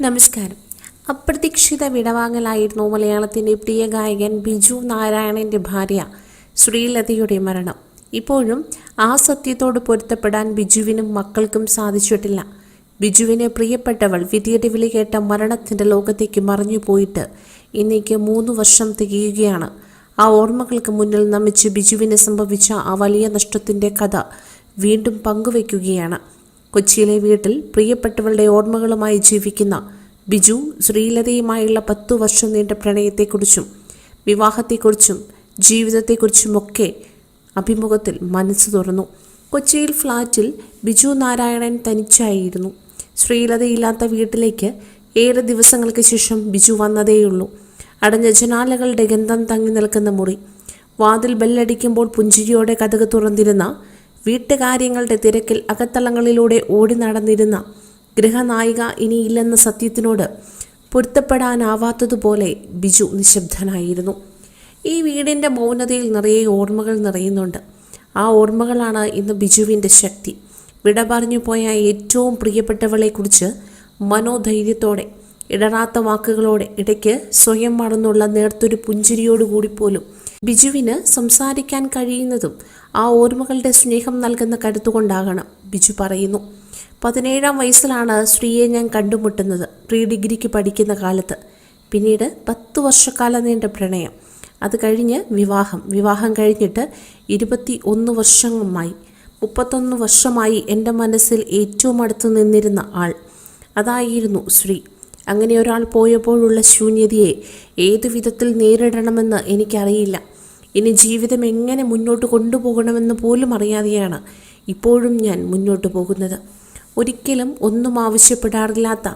നമസ്കാരം. അപ്രതീക്ഷിത വിടവാങ്ങലായിരുന്നു മലയാളത്തിന്റെ പ്രിയ ഗായകൻ ബിജു നാരായണന്റെ ഭാര്യ ശ്രീലതയുടെ മരണം. ഇപ്പോഴും ആ സത്യത്തോട് പൊരുത്തപ്പെടാൻ ബിജുവിനും മക്കൾക്കും സാധിച്ചിട്ടില്ല. ബിജുവിനെ പ്രിയപ്പെട്ടവൾ വിധിയുടെ വിളി കേട്ട മരണത്തിന്റെ ലോകത്തേക്ക് മറിഞ്ഞുപോയിട്ട് ഇന്നേക്ക് മൂന്ന് വർഷം തികയുകയാണ്. ആ ഓർമ്മകൾക്ക് മുന്നിൽ നമിച്ച് ബിജുവിന് സംഭവിച്ച ആ വലിയ നഷ്ടത്തിന്റെ കഥ വീണ്ടും പങ്കുവയ്ക്കുകയാണ്. കൊച്ചിയിലെ വീട്ടിൽ പ്രിയപ്പെട്ടവളുടെ ഓർമ്മകളുമായി ജീവിക്കുന്ന ബിജു ശ്രീലതയുമായുള്ള പത്തു വർഷം നീണ്ട പ്രണയത്തെക്കുറിച്ചും വിവാഹത്തെക്കുറിച്ചും ജീവിതത്തെക്കുറിച്ചുമൊക്കെ അഭിമുഖത്തിൽ മനസ്സ് തുറന്നു. കൊച്ചിയിൽ ഫ്ലാറ്റിൽ ബിജു നാരായണൻ തനിച്ചായിരുന്നു. ശ്രീലതയില്ലാത്ത വീട്ടിലേക്ക് ഏറെ ദിവസങ്ങൾക്ക് ശേഷം ബിജു വന്നതേയുള്ളൂ. അടഞ്ഞ ജനാലകളുടെ ഗന്ധം തങ്ങി നിൽക്കുന്ന മുറി വാതിൽ ബെല്ലടിക്കുമ്പോൾ പുഞ്ചിരിയോടെ കഥക് തുറന്നിരുന്ന വീട്ടുകാര്യങ്ങളുടെ തിരക്കിൽ അകത്തളങ്ങളിലൂടെ ഓടി നടന്നിരുന്ന ഗൃഹനായിക ഇനിയില്ലെന്ന സത്യത്തിനോട് പൊരുത്തപ്പെടാനാവാത്തതുപോലെ ബിജു നിശബ്ദനായിരുന്നു. ഈ വീടിന്റെ മൗനതയിൽ നിറയെ ഓർമ്മകൾ നിറയുന്നുണ്ട്. ആ ഓർമ്മകളാണ് ഇന്ന് ബിജുവിന്റെ ശക്തി. വിട പറഞ്ഞു പോയ ഏറ്റവും പ്രിയപ്പെട്ടവളെക്കുറിച്ച് മനോധൈര്യത്തോടെ ഇടറാത്ത വാക്കുകളോടെ ഇടയ്ക്ക് സ്വയം മറന്നുള്ള നേർത്തൊരു പുഞ്ചിരിയോടുകൂടി പോലും ബിജുവിന് സംസാരിക്കാൻ കഴിയുന്നതും ആ ഓർമ്മകളുടെ സ്നേഹം നൽകുന്ന കരുത്തുകൊണ്ടാകണം ബിജു പറയുന്നു. പതിനേഴാം വയസ്സിലാണ് ശ്രീയെ ഞാൻ കണ്ടുമുട്ടുന്നത് പ്രീ ഡിഗ്രിക്ക് പഠിക്കുന്ന കാലത്ത്. പിന്നീട് പത്ത് വർഷക്കാലം നീണ്ട പ്രണയം. അത് കഴിഞ്ഞ് വിവാഹം. വിവാഹം കഴിഞ്ഞിട്ട് ഇരുപത്തി ഒന്ന് വർഷമായി. മുപ്പത്തൊന്ന് വർഷമായി എന്റെ മനസ്സിൽ ഏറ്റവും അടുത്ത് നിന്നിരുന്ന ആൾ. അതായിരുന്നു ശ്രീ. അങ്ങനെ ഒരാൾ പോയപ്പോഴുള്ള ശൂന്യതയെ ഏതു വിധത്തിൽ നേരിടണമെന്ന് എനിക്കറിയില്ല. ഇനി ജീവിതം എങ്ങനെ മുന്നോട്ട് കൊണ്ടുപോകണമെന്ന് പോലും അറിയാതെയാണ് ഇപ്പോഴും ഞാൻ മുന്നോട്ട് പോകുന്നത്. ഒരിക്കലും ഒന്നും ആവശ്യപ്പെടാറില്ലാത്ത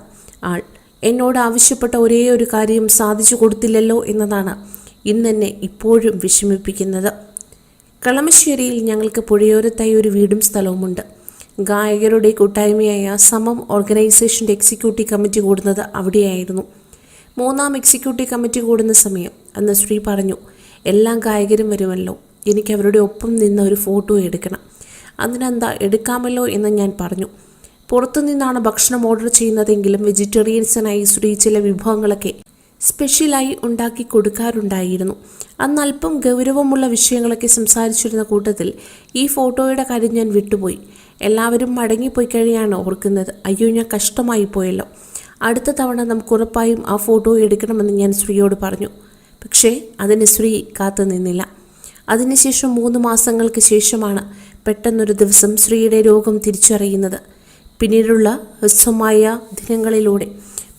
ആൾ എന്നോട് ആവശ്യപ്പെട്ട ഒരേ ഒരു കാര്യം സാധിച്ചു കൊടുത്തില്ലല്ലോ എന്നതാണ് ഇന്നെന്നെ ഇപ്പോഴും വിഷമിപ്പിക്കുന്നത്. കളമശ്ശേരിയിൽ ഞങ്ങൾക്ക് പുഴയോരത്തായി ഒരു വീടും സ്ഥലവുമുണ്ട്. ഗായകരുടെ കൂട്ടായ്മയായ സമം ഓർഗനൈസേഷന്റെ എക്സിക്യൂട്ടീവ് കമ്മിറ്റി കൂടുന്നത് അവിടെയായിരുന്നു. മൂന്നാം എക്സിക്യൂട്ടീവ് കമ്മിറ്റി കൂടുന്ന സമയം അന്ന് ശ്രീ പറഞ്ഞു എല്ലാ ഗായകരും വരുമല്ലോ. എനിക്ക് അവരുടെ ഒപ്പം നിന്ന് ഒരു ഫോട്ടോ എടുക്കണം. അതിനെന്താ എടുക്കാമല്ലോ എന്ന് ഞാൻ പറഞ്ഞു. പുറത്തു നിന്നാണ് ഭക്ഷണം ഓർഡർ ചെയ്യുന്നതെങ്കിലും വെജിറ്റേറിയൻസിനായി ശ്രീ ചില വിഭവങ്ങളൊക്കെ സ്പെഷ്യലായി ഉണ്ടാക്കി കൊടുക്കാറുണ്ടായിരുന്നു. അന്ന് അല്പം ഗൗരവമുള്ള വിഷയങ്ങളൊക്കെ സംസാരിച്ചിരുന്ന കൂട്ടത്തിൽ ഈ ഫോട്ടോയുടെ കാര്യം ഞാൻ വിട്ടുപോയി. എല്ലാവരും മടങ്ങിപ്പോയി കഴിയാണ് ഓർക്കുന്നത്. അയ്യോ ഞാൻ കഷ്ടമായി പോയല്ലോ അടുത്ത തവണ നമുക്ക് ഉറപ്പായും ആ ഫോട്ടോ എടുക്കണമെന്ന് ഞാൻ ശ്രീയോട് പറഞ്ഞു. പക്ഷേ അതിന് ശ്രീ കാത്തു നിന്നില്ല. അതിനുശേഷം മൂന്ന് മാസങ്ങൾക്ക് ശേഷമാണ് പെട്ടെന്നൊരു ദിവസം ശ്രീയുടെ രോഗം തിരിച്ചറിയുന്നത്. പിന്നീടുള്ള ഹ്രസ്വമായ ദിനങ്ങളിലൂടെ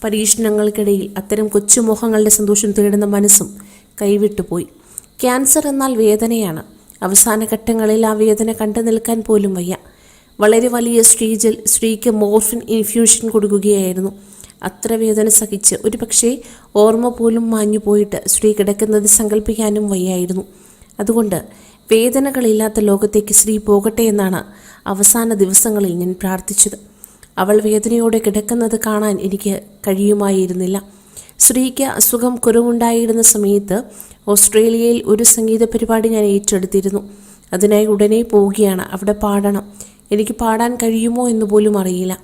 പരീക്ഷണങ്ങൾക്കിടയിൽ അത്തരം കൊച്ചുമോഹങ്ങളുടെ സന്തോഷം തേടുന്ന മനസ്സും കൈവിട്ടുപോയി ക്യാൻസർ എന്നാൽ വേദനയാണ്. അവസാന ഘട്ടങ്ങളിൽ ആ വേദന കണ്ടു നിൽക്കാൻ പോലും വയ്യ. വളരെ വലിയ സ്റ്റേജിൽ സ്ത്രീക്ക് മോർഫിൻ ഇൻഫ്യൂഷൻ കൊടുക്കുകയായിരുന്നു. അത്ര വേദന സഹിച്ച് ഒരു പക്ഷേ ഓർമ്മ പോലും മാഞ്ഞു പോയിട്ട് സ്ത്രീ കിടക്കുന്നത് സങ്കല്പിക്കാനും വയ്യായിരുന്നു. അതുകൊണ്ട് വേദനകളില്ലാത്ത ലോകത്തേക്ക് സ്ത്രീ പോകട്ടെ എന്നാണ് അവസാന ദിവസങ്ങളിൽ ഞാൻ പ്രാർത്ഥിച്ചത്. അവൾ വേദനയോടെ കിടക്കുന്നത് കാണാൻ എനിക്ക് കഴിയുമായിരുന്നില്ല. സ്ത്രീക്ക് അസുഖം കുറവുണ്ടായിരുന്ന സമയത്ത് ഓസ്ട്രേലിയയിൽ ഒരു സംഗീത പരിപാടി ഞാൻ ഏറ്റെടുത്തിരുന്നു. അതിനായി ഉടനെ പോവുകയാണ്. അവിടെ പാടണം. എനിക്ക് പാടാൻ കഴിയുമോ എന്ന് പോലും അറിയില്ല.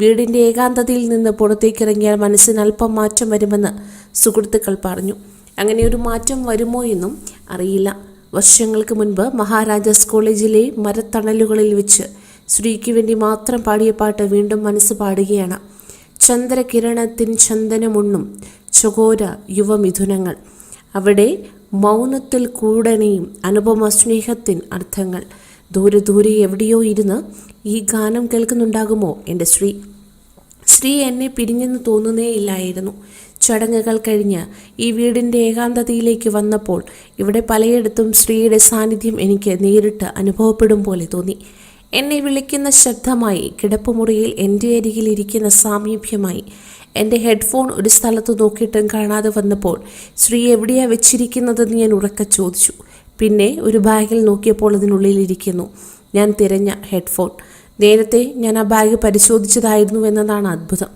വീടിന്റെ ഏകാന്തതയിൽ നിന്ന് പുറത്തേക്കിറങ്ങിയാൽ മനസ്സിന് അല്പം മാറ്റം വരുമെന്ന് സുഹൃത്തുക്കൾ പറഞ്ഞു. അങ്ങനെ ഒരു മാറ്റം വരുമോ എന്നും അറിയില്ല. വർഷങ്ങൾക്ക് മുൻപ് മഹാരാജാസ് കോളേജിലെ മരത്തണലുകളിൽ വെച്ച് ശ്രീക്ക് വേണ്ടി മാത്രം പാടിയ പാട്ട് വീണ്ടും മനസ്സ് പാടുകയാണ്. ചന്ദ്രകിരണത്തിൻ ചന്ദനമുണ്ണും ചകോര യുവമിഥുനങ്ങൾ. അവിടെ മൗനത്തിൽ കൂടണയും അനുപമ സ്നേഹത്തിൻ അർത്ഥങ്ങൾ. ദൂരെ ദൂരെ എവിടെയോ ഇരുന്ന് ഈ ഗാനം കേൾക്കുന്നുണ്ടാകുമോ? എന്റെ ശ്രീ ശ്രീ എന്നെ പിരിഞ്ഞെന്ന് തോന്നുന്നേ ഇല്ലായിരുന്നു. ചടങ്ങുകൾ കഴിഞ്ഞ് ഈ വീടിന്റെ ഏകാന്തതയിലേക്ക് വന്നപ്പോൾ ഇവിടെ പലയിടത്തും ശ്രീയുടെ സാന്നിധ്യം എനിക്ക് നേരിട്ട് അനുഭവപ്പെടും പോലെ തോന്നി. എന്നെ വിളിക്കുന്ന ശബ്ദമായി കിടപ്പുമുറിയിൽ എന്റെ അരികിൽ ഇരിക്കുന്ന സാമീപ്യമായി എന്റെ ഹെഡ്ഫോൺ ഒരു സ്ഥലത്ത് നോക്കിയിട്ടും കാണാതെ വന്നപ്പോൾ ശ്രീ എവിടെയാ വെച്ചിരിക്കുന്നതെന്ന് ഞാൻ ഉറക്കെ ചോദിച്ചു. പിന്നെ ഒരു ബാഗിൽ നോക്കിയപ്പോൾ അതിനുള്ളിലിരിക്കുന്നു. ഞാൻ തിരഞ്ഞ ഹെഡ്ഫോൺ. നേരത്തെ ഞാൻ ആ ബാഗ് പരിശോധിച്ചതായിരുന്നു എന്നതാണ് അത്ഭുതം.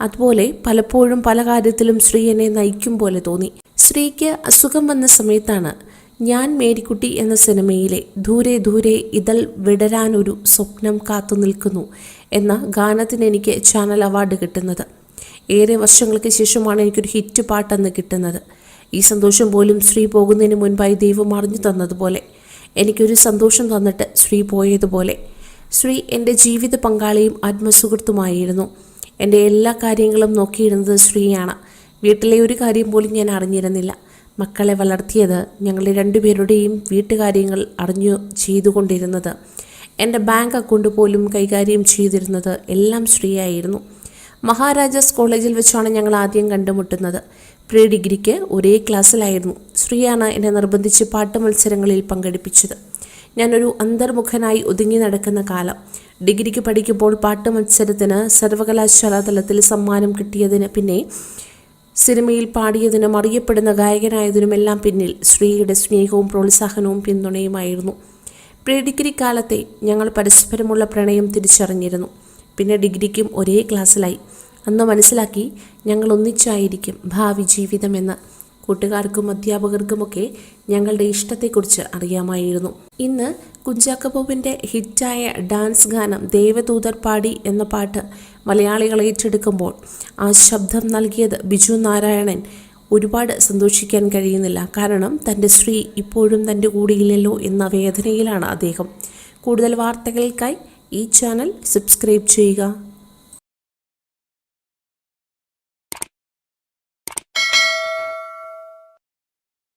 അതുപോലെ പലപ്പോഴും പല കാര്യത്തിലും ശ്രീ എന്നെ നയിക്കും പോലെ തോന്നി. ശ്രീക്ക് അസുഖം വന്ന സമയത്താണ് ഞാൻ മേരിക്കുട്ടി എന്ന സിനിമയിലെ ദൂരെ ദൂരെ ഇതൾ വിടരാനൊരു സ്വപ്നം കാത്തു നിൽക്കുന്നു എന്ന ഗാനത്തിന് എനിക്ക് ചാനൽ അവാർഡ് കിട്ടുന്നത്. ഏറെ വർഷങ്ങൾക്ക് ശേഷമാണ് എനിക്കൊരു ഹിറ്റ് പാട്ടെന്ന് കിട്ടുന്നത്. ഈ സന്തോഷം പോലും സ്ത്രീ പോകുന്നതിന് മുൻപായി ദൈവം അറിഞ്ഞു തന്നതുപോലെ. എനിക്കൊരു സന്തോഷം തന്നിട്ട് സ്ത്രീ പോയതുപോലെ. സ്ത്രീ എന്റെ ജീവിത പങ്കാളിയും ആത്മസുഹൃത്തുമായിരുന്നു. എന്റെ എല്ലാ കാര്യങ്ങളും നോക്കിയിരുന്നത് സ്ത്രീയാണ്. വീട്ടിലെ ഒരു കാര്യം പോലും ഞാൻ അറിഞ്ഞിരുന്നില്ല. മക്കളെ വളർത്തിയത് ഞങ്ങളുടെ രണ്ടുപേരുടെയും വീട്ടുകാര്യങ്ങൾ അറിഞ്ഞു ചെയ്തുകൊണ്ടിരുന്നത്. എന്റെ ബാങ്ക് അക്കൗണ്ട് പോലും കൈകാര്യം ചെയ്തിരുന്നത് എല്ലാം സ്ത്രീയായിരുന്നു. മഹാരാജാസ് കോളേജിൽ വെച്ചാണ് ഞങ്ങൾ ആദ്യം കണ്ടുമുട്ടുന്നത്. പ്രീ ഡിഗ്രിക്ക് ഒരേ ക്ലാസ്സിലായിരുന്നു ശ്രീയാണ് എന്നെ നിർബന്ധിച്ച് പാട്ട് മത്സരങ്ങളിൽ പങ്കെടുപ്പിച്ചത്. ഞാനൊരു അന്തർമുഖനായി ഒതുങ്ങി നടക്കുന്ന കാലം. ഡിഗ്രിക്ക് പഠിക്കുമ്പോൾ പാട്ട് മത്സരത്തിന് സർവകലാശാല തലത്തിൽ സമ്മാനം കിട്ടിയതിന് പിന്നെ സിനിമയിൽ പാടിയതിനും അറിയപ്പെടുന്ന ഗായകനായതിനുമെല്ലാം പിന്നിൽ ശ്രീയുടെ സ്നേഹവും പ്രോത്സാഹനവും പിന്തുണയുമായിരുന്നു. പ്രീ ഡിഗ്രി കാലത്തെ ഞങ്ങൾ പരസ്പരമുള്ള പ്രണയം തിരിച്ചറിഞ്ഞിരുന്നു. പിന്നെ ഡിഗ്രിക്കും ഒരേ ക്ലാസ്സിലായി. അന്ന് മനസ്സിലാക്കി ഞങ്ങൾ ഒന്നിച്ചായിരിക്കും ഭാവി ജീവിതമെന്ന് കൂട്ടുകാർക്കും അധ്യാപകർക്കുമൊക്കെ ഞങ്ങളുടെ ഇഷ്ടത്തെക്കുറിച്ച് അറിയാമായിരുന്നു. ഇന്ന് കുഞ്ചാക്കബോബിന്റെ ഹിറ്റായ ഡാൻസ് ഗാനം ദേവദൂതർ പാടി എന്ന പാട്ട് മലയാളികൾ ഏറ്റെടുക്കുമ്പോൾ ആ ശബ്ദം നൽകിയത് ബിജു നാരായണൻ. ഒരുപാട് സന്തോഷിക്കാൻ കഴിയുന്നില്ല. കാരണം തന്റെ സ്ത്രീ ഇപ്പോഴും തന്റെ കൂടെയില്ലല്ലോ എന്ന വേദനയിലാണ് അദ്ദേഹം. കൂടുതൽ വാർത്തകൾക്കായി ഈ ചാനൽ സബ്സ്ക്രൈബ് ചെയ്യുക.